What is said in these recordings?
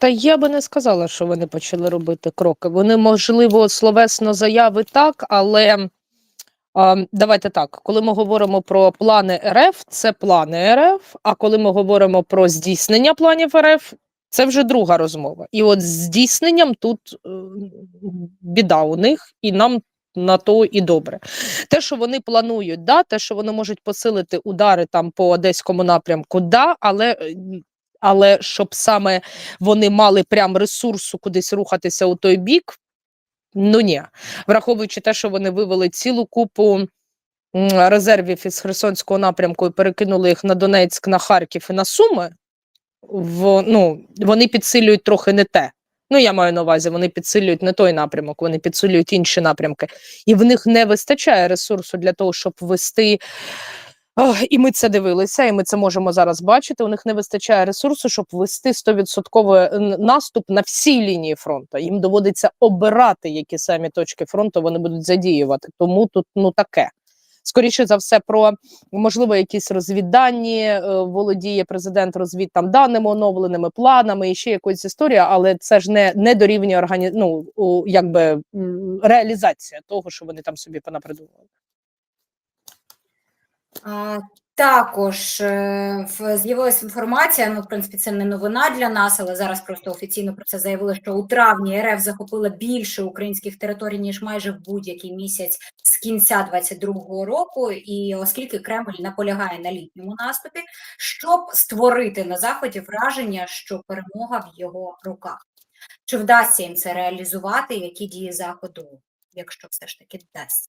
Та я би не сказала, що вони почали робити кроки. Вони, можливо, словесно заяви так, але а, давайте так: коли ми говоримо про плани РФ, це плани РФ. А коли ми говоримо про здійснення планів РФ, це вже друга розмова. І от здійсненням тут е, біда у них, і нам на то і добре. Те, що вони планують, да, те, що вони можуть посилити удари там по одеському напрямку, да, але. Але щоб саме вони мали прям ресурсу кудись рухатися у той бік, ну ні. Враховуючи те, що вони вивели цілу купу резервів із Херсонського напрямку і перекинули їх на Донецьк, на Харків і на Суми, в, ну, вони підсилюють трохи не те. Ну, я маю на увазі, вони підсилюють не той напрямок, вони підсилюють інші напрямки. І в них не вистачає ресурсу для того, щоб вести. І ми це дивилися, і ми це можемо зараз бачити. У них не вистачає ресурсу, щоб вести 100% наступ на всій лінії фронту. Їм доводиться обирати, які самі точки фронту вони будуть задіювати. Тому тут ну таке. Скоріше за все, про можливо якісь розвіддані е, володіє президент розвід там даними оновленими планами і ще якоюсь історія, але це ж не, не дорівнює органі... ну, якби реалізація того, що вони там собі понапридумували. Також е, з'явилася інформація. Ну, в принципі, це не новина для нас, але зараз просто офіційно про це заявили, що у травні РФ захопила більше українських територій ніж майже в будь-який місяць з кінця 22-го року. І оскільки Кремль наполягає на літньому наступі, щоб створити на заході враження, що перемога в його руках. Чи вдасться їм це реалізувати? Які дії заходу, якщо все ж таки вдасться?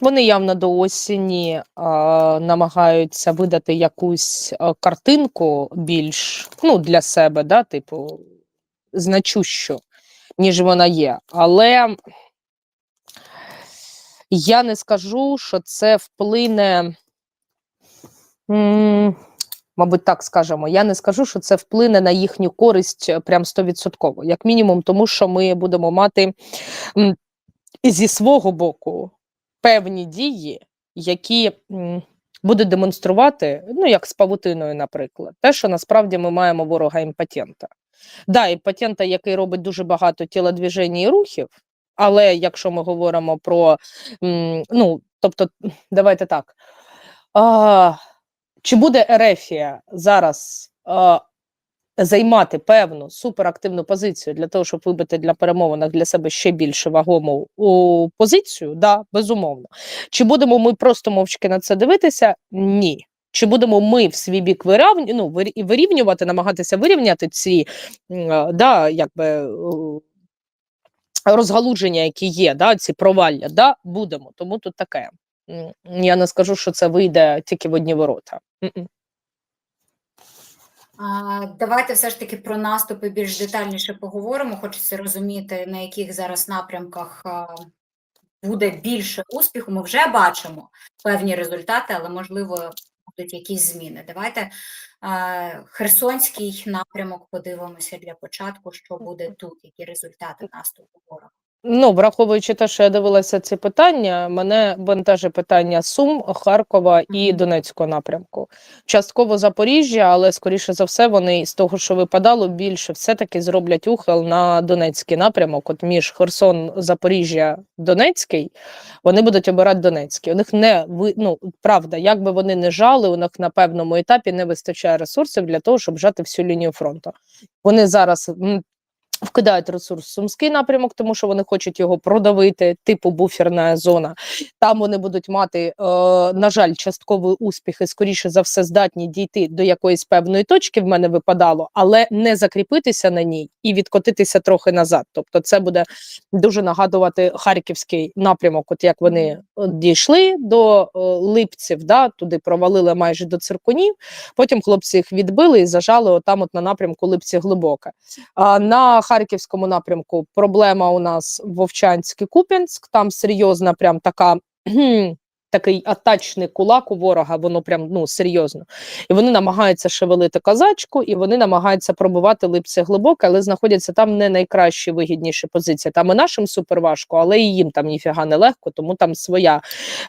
Вони явно до осені а, намагаються видати якусь картинку більш ну, для себе, да, типу, значущу, ніж вона є. Але я не скажу, що це вплине. Мабуть, так скажемо. Я не скажу, що це вплине на їхню користь е, прям стовідсотково. Як мінімум, тому що ми будемо мати зі свого боку певні дії, які будуть демонструвати, ну як з павутиною, наприклад, те, що насправді ми маємо ворога імпотента. Да, імпотента, який робить дуже багато тілодвіжень і рухів, але якщо ми говоримо про ну, тобто, давайте так. А, чи буде Ерефія зараз а, займати певну суперактивну позицію для того, щоб вибити для перемовинах для себе ще більше вагому у позицію? Да, безумовно. Чи будемо ми просто мовчки на це дивитися? Ні. Чи будемо ми в свій бік вирівню, ну, вирівнювати, намагатися вирівняти ці да, якби, е, розгалудження, які є, да, ці провалля, да, будемо. Тому тут таке. Я не скажу, що це вийде тільки в одні ворота. Давайте все ж таки про наступи більш детальніше поговоримо. Хочеться розуміти, на яких зараз напрямках буде більше успіху. Ми вже бачимо певні результати, але можливо будуть якісь зміни. Давайте Херсонський напрямок подивимося для початку, що буде тут, які результати наступу ворога. Ну, враховуючи те, що я дивилася ці питання, мене бентежить питання Сум, Харкова і Донецького напрямку. Частково Запоріжжя, але скоріше за все, вони з того, що випадало, більше все-таки зроблять ухил на Донецький напрямок. От між Херсон, Запоріжжя, Донецький, вони будуть обирати Донецький. У них не ну, правда, як би вони не жали, у них на певному етапі не вистачає ресурсів для того, щоб жати всю лінію фронту. Вони зараз вкидають ресурс в Сумський напрямок, тому що вони хочуть його продавити, типу буферна зона. Там вони будуть мати, е, на жаль, частковий успіх і скоріше за все здатні дійти до якоїсь певної точки. В мене випадало, але не закріпитися на ній і відкотитися трохи назад. Тобто, це буде дуже нагадувати харківський напрямок. От як вони е, дійшли до е, липців, да, туди провалили майже до циркунів. Потім хлопці їх відбили і зажали отам, от на напрямку Липці глибоке. А на харківському напрямку проблема у нас Вовчанськ і Куп'янськ. Там серйозна, прям така. Такий атачний кулак у ворога, воно прям ну серйозно. І вони намагаються шевелити козачку, і вони намагаються пробувати липці глибоко, але знаходяться там не найкращі вигідніші позиції. Там і нашим супер важко, але і їм там ніфіга не легко, тому там своя,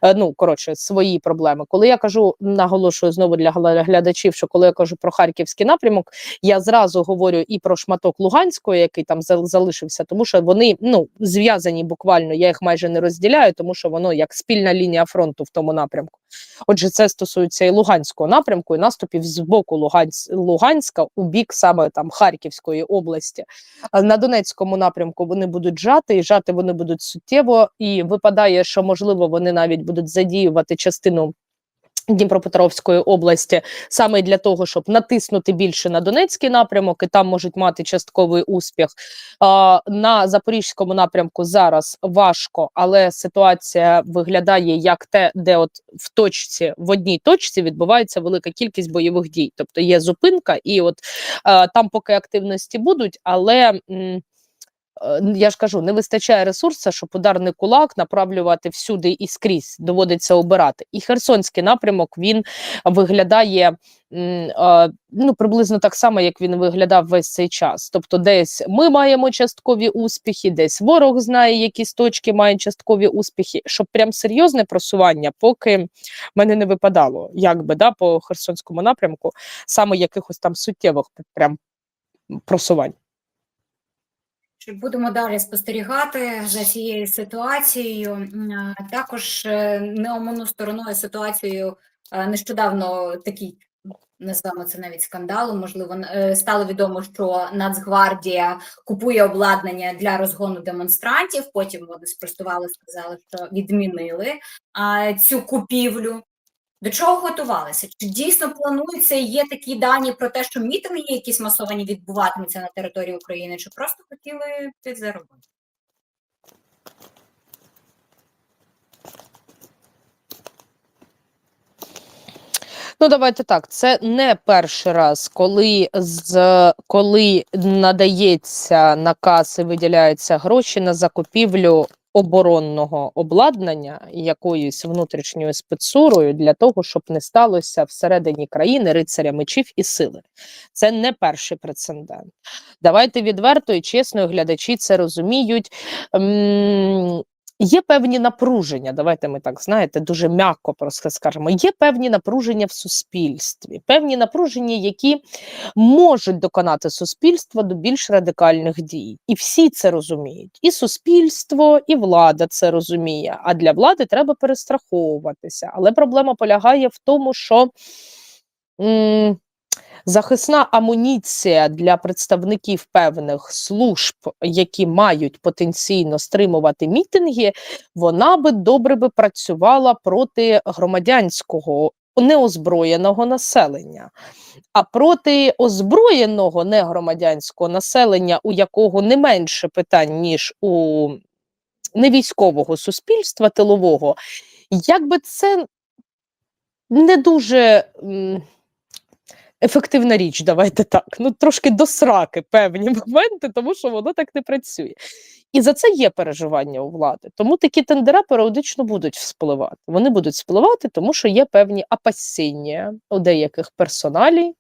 е, ну коротше, свої проблеми. Коли я кажу, наголошую знову для глядачів, що коли я кажу про харківський напрямок, я зразу говорю і про шматок Луганського, який там залишився, тому що вони ну зв'язані буквально. Я їх майже не розділяю, тому що воно як спільна лінія фронту в тому напрямку. Отже, це стосується і Луганського напрямку, і наступів з боку Лугансь, Луганська у бік саме там Харківської області. На Донецькому напрямку вони будуть жати, і жати вони будуть суттєво. І випадає, що можливо вони навіть будуть задіювати частину. Дніпропетровської області саме для того, щоб натиснути більше на Донецький напрямок, і там можуть мати частковий успіх. А, на запорізькому напрямку зараз важко, але ситуація виглядає як те, де от в точці в одній точці відбувається велика кількість бойових дій. Тобто є зупинка, і от е, там поки активності будуть, але. м, Я ж кажу, не вистачає ресурсу, щоб ударний кулак направлювати всюди і скрізь доводиться обирати. І Херсонський напрямок він виглядає е, ну приблизно так само, як він виглядав весь цей час. Тобто, десь ми маємо часткові успіхи, десь ворог знає, якісь точки мають часткові успіхи. Щоб прям серйозне просування, поки мене не випадало, якби да, по Херсонському напрямку, саме якихось там суттєвих прям просувань. Будемо далі спостерігати за цією ситуацією. Також е, не омину стороною ситуацією е, нещодавно такий. Назвемо це навіть скандалом. Можливо, е, стало відомо, що Нацгвардія купує обладнання для розгону демонстрантів. Потім вони спростували, сказали, що відмінили цю купівлю. До чого готувалися? Чи дійсно планується є такі дані про те, що мітинги якісь масовані відбуватимуться на території України, чи просто хотіли підзаробити? Ну, давайте так. Це не перший раз, коли з коли надається наказ і виділяються гроші на закупівлю оборонного обладнання якоюсь внутрішньою спецурою для того, щоб не сталося всередині країни рицаря мечів і сили. Це не перший прецедент. Давайте відверто і чесно, глядачі це розуміють. Є певні напруження, давайте ми так знаєте, дуже м'яко просто скажемо. Є певні напруження в суспільстві, певні напруження, які можуть доконати суспільство до більш радикальних дій. І всі це розуміють. І суспільство, і влада це розуміє. А для влади треба перестраховуватися. Але проблема полягає в тому, що. Захисна амуніція для представників певних служб, які мають потенційно стримувати мітинги, вона би добре би працювала проти громадянського неозброєного населення. А проти озброєного негромадянського населення, у якого не менше питань, ніж у невійськового суспільства тилового, якби це не дуже. Ефективна річ, давайте так. Ну, трошки до сраки певні моменти, тому що воно так не працює. І за це є переживання у влади. Тому такі тендера періодично будуть вспливати. Вони будуть вспливати, тому що є певні апасіння у деяких персоналій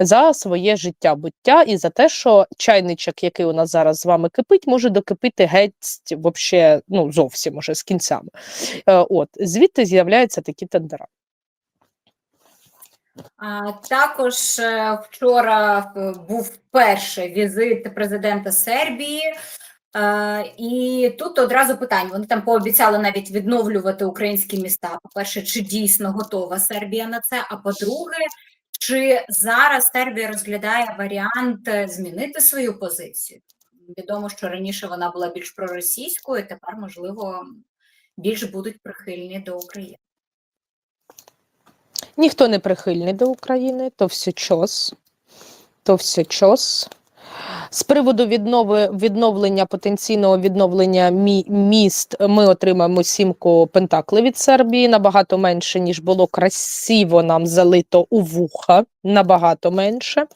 за своє життя буття і за те, що чайничок, який у нас зараз з вами кипить, може докипити геть вообще, ну, зовсім уже з кінцями. Е, от, звідти з'являються такі тендера. Також е, вчора е, був перший візит президента Сербії. Е, і тут одразу питання. Вони там пообіцяли навіть відновлювати українські міста. По-перше, чи дійсно готова Сербія на це? А по-друге, чи зараз Сербія розглядає варіант змінити свою позицію? Відомо, що раніше вона була більш проросійською, тепер, можливо, більш будуть прихильні до України. Ніхто не прихильний до України, то все чос, то все чос. З приводу віднови, відновлення потенційного відновлення мі, міст ми отримаємо сімку Пентакли від Сербії набагато менше, ніж було красиво нам залито у вуха. Набагато менше.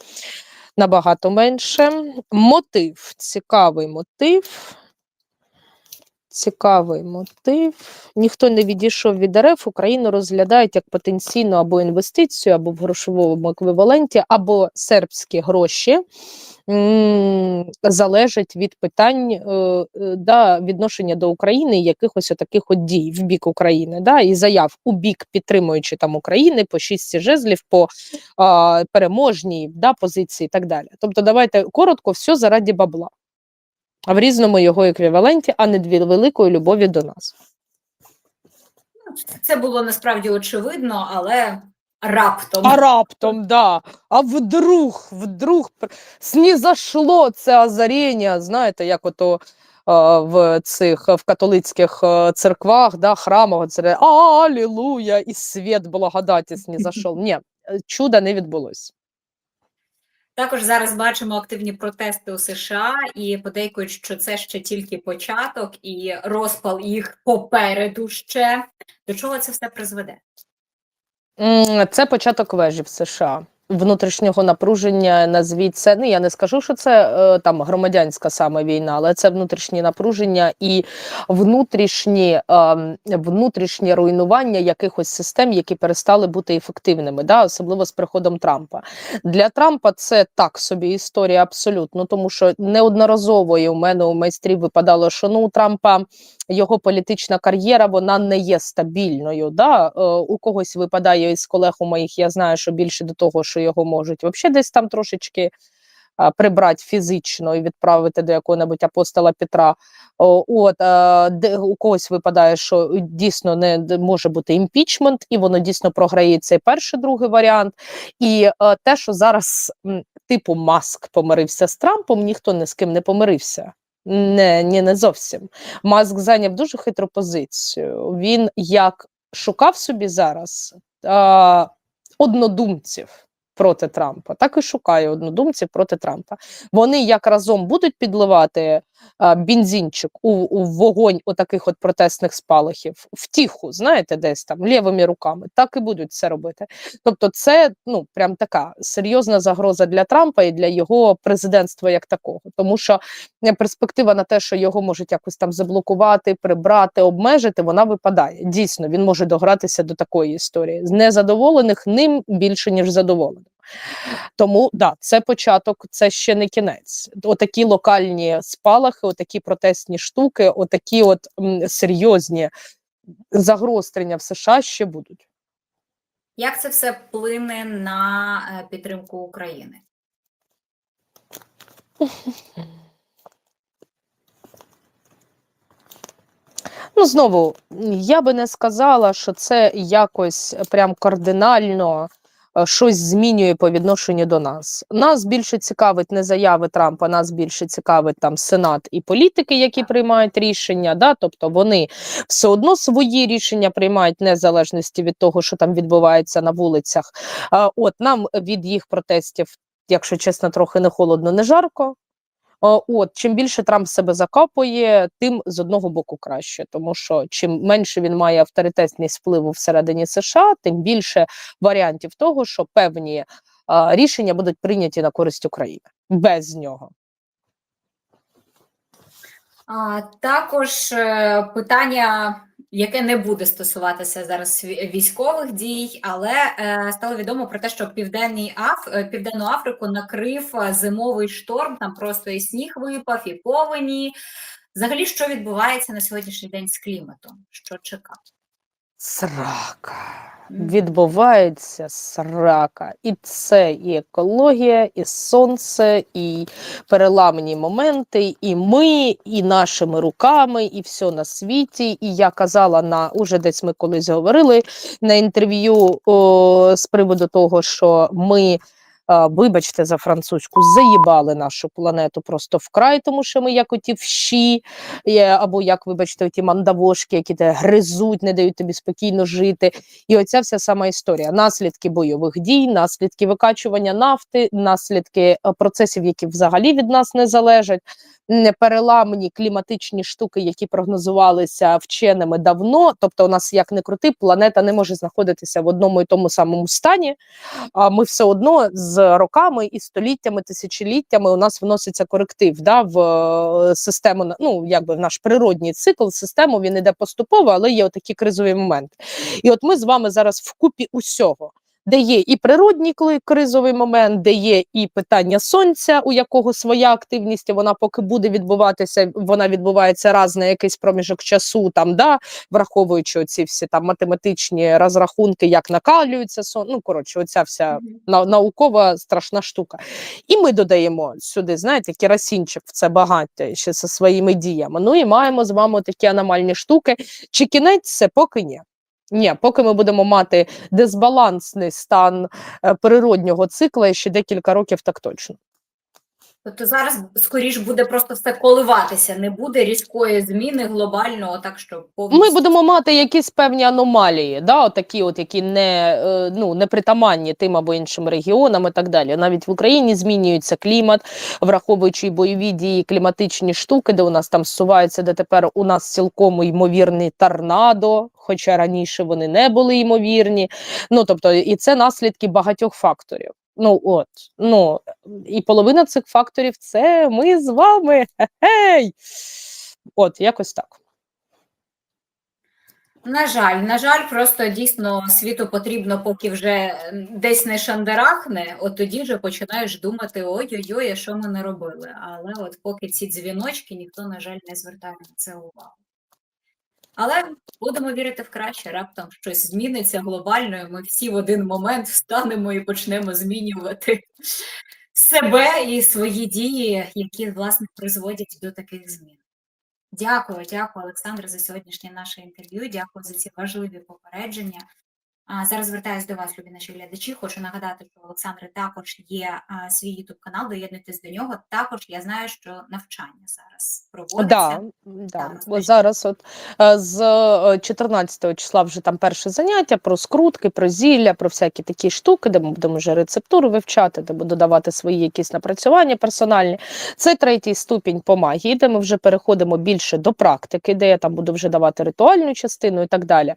Набагато менше. Мотив, цікавий мотив. Цікавий мотив. Ніхто не відійшов від РФ. Україну розглядають як потенційну або інвестицію, або в грошовому еквіваленті, або сербські гроші залежать від питань е, да, відношення до України якихось отаких от дій в бік України, да, і заяв у бік підтримуючи там України по шістці жезлів, по а, переможній да, позиції і так далі. Тобто, давайте коротко, все заради бабла. А в різному його еквіваленті, а не дві великої любові до нас. Це було насправді очевидно, але раптом. А раптом, да. А вдруг, вдруг снізошло це озаріння, знаєте, як ото в цих в католицьких е, церквах, да, храмах, це Алілуя, і світ благодаті снізошов. Ні, е, чуда не відбулось. Також зараз бачимо активні протести у США і подейкують, що це ще тільки початок, і розпал їх попереду ще. До чого це все призведе? Це початок вежі в США. Внутрішнього напруження назвіть це. Ну я не скажу, що це е, там громадянська саме війна, але це внутрішні напруження і внутрішні, е, внутрішнє руйнування якихось систем, які перестали бути ефективними, да, особливо з приходом Трампа. Для Трампа це так собі історія абсолютно, тому що неодноразово і у мене у майстрів випадало, що ну у Трампа його політична кар'єра вона не є стабільною. Да? Е, у когось випадає із колег у моїх, я знаю, що більше до того, що його можуть взагалі десь там трошечки прибрати фізично і відправити до якого-небудь апостола Петра. От де у когось випадає, що дійсно не може бути імпічмент, і воно дійсно програє цей перший другий варіант. І те, що зараз типу Маск помирився з Трампом, ніхто ні з ким не помирився. Не, ні, не зовсім. Маск зайняв дуже хитру позицію. Він як шукав собі зараз а, однодумців проти Трампа, так і шукає однодумців проти Трампа. Вони як разом будуть підливати а, бензинчик у, у вогонь отаких от протестних спалахів, втіху, знаєте, десь там лівими руками, так і будуть це робити. Тобто, це ну прям така серйозна загроза для Трампа і для його президентства як такого, тому що е, перспектива на те, що його можуть якось там заблокувати, прибрати, обмежити, вона випадає. Дійсно, він може догратися до такої історії. З незадоволених ним більше ніж задоволених. Тому да, це початок, це ще не кінець. Отакі локальні спалахи, отакі протестні штуки, отакі от м, серйозні загострення в США ще будуть. Як це все вплине на е, підтримку України? Ну, знову, я би не сказала, що це якось прям кардинально щось змінює по відношенню до нас. Нас більше цікавить не заяви Трампа, нас більше цікавить там Сенат і політики, які приймають рішення. Да? Тобто вони все одно свої рішення приймають незалежності від того, що там відбувається на вулицях. От нам від їх протестів, якщо чесно, трохи не холодно, не жарко. О, От чим більше Трамп себе закапує, тим з одного боку краще, тому що чим менше він має авторитетність впливу всередині США, тим більше варіантів того, що певні а, рішення будуть прийняті на користь України без нього. А, також е, питання, яке не буде стосуватися зараз ві- військових дій, але е, стало відомо про те, що Південний Аф... е, Південну Африку накрив е, зимовий шторм, там просто і сніг випав, і повені. Взагалі, що відбувається на сьогоднішній день з кліматом? Що чекати? Срака. Відбувається срака. І це і екологія, і сонце, і переламні моменти, і ми, і нашими руками, і все на світі. І я казала на уже десь ми колись говорили на інтерв'ю з приводу того, що ми. А, Вибачте за французьку, заїбали нашу планету просто вкрай, тому що ми як оті вщі, е, або як, вибачте, ті мандавошки, які те гризуть, не дають тобі спокійно жити. І оця вся сама історія. Наслідки бойових дій, наслідки викачування нафти, наслідки е, процесів, які взагалі від нас не залежать, не переламані кліматичні штуки, які прогнозувалися вченими давно. Тобто, у нас як не крути, планета не може знаходитися в одному і тому самому стані. А ми все одно з з роками і століттями, тисячоліттями у нас вноситься коректив да, в е, систему, ну якби в наш природній цикл, систему він іде поступово, але є отакі кризові моменти. І от ми з вами зараз вкупі усього. Де є і природній кризовий момент, де є і питання сонця, у якого своя активність, і вона поки буде відбуватися, вона відбувається раз на якийсь проміжок часу, там да, враховуючи ці всі там математичні розрахунки, як накалюється сон. Ну коротше, оця вся наукова страшна штука. І ми додаємо сюди, знаєте, керосинчик в це багаття ще зі своїми діями. Ну і маємо з вами такі аномальні штуки. Чи кінець це поки ні. Ні, поки ми будемо мати дисбалансний стан е, природнього цикла ще декілька років, так точно. Тобто зараз скоріш буде просто все коливатися, не буде різкої зміни глобального, так що повністю. Ми будемо мати якісь певні аномалії, да, отакі, от, які не, е, ну, не притаманні тим або іншим регіонам і так далі. Навіть в Україні змінюється клімат, враховуючи бойові дії, кліматичні штуки, де у нас там зсуваються, де тепер у нас цілком ймовірний торнадо, хоча раніше вони не були ймовірні. Ну, тобто, і це наслідки багатьох факторів. Ну от, ну і половина цих факторів це ми з вами. Хе-хей! От, якось так. На жаль, на жаль, просто дійсно світу потрібно, поки вже десь не шандарахне, от тоді вже починаєш думати: ой-ой-ой, що ми не робили. Але от поки ці дзвіночки, ніхто, на жаль, не звертає на це увагу. Але будемо вірити в краще, раптом щось зміниться глобально, і ми всі в один момент встанемо і почнемо змінювати себе і свої дії, які власне призводять до таких змін. Дякую, дякую, Олександр, за сьогоднішнє наше інтерв'ю. Дякую за ці важливі попередження. Зараз звертаюся до вас, любі наші глядачі. Хочу нагадати, що у Олександра також є свій ютуб канал. Доєднуйтесь до нього. Також я знаю, що навчання зараз проводиться. Да, да. Зараз от е, з е, 14 числа вже там перше заняття про скрутки, про зілля, про всякі такі штуки, де ми будемо вже рецептури вивчати, де будемо додавати свої якісь напрацювання персональні. Це третій ступінь по магії, де ми вже переходимо більше до практики, де я там буду вже давати ритуальну частину і так далі.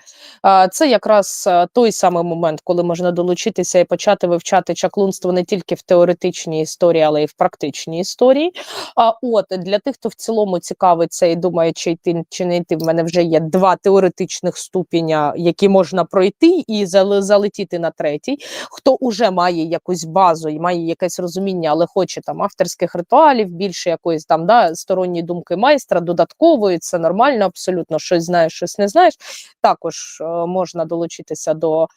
Це якраз е, той самий момент, коли можна долучитися і почати вивчати чаклунство не тільки в теоретичній історії, але й в практичній історії. А от для тих, хто в цілому цікавиться і думає, чи йти чи не йти, в мене вже є два теоретичних ступеня, які можна пройти і залетіти на третій. Хто уже має якусь базу і має якесь розуміння, але хоче там авторських ритуалів, більше якоїсь там да, сторонньої думки майстра, додаткової, це нормально, абсолютно щось знаєш, щось не знаєш. Також е, можна долучитися до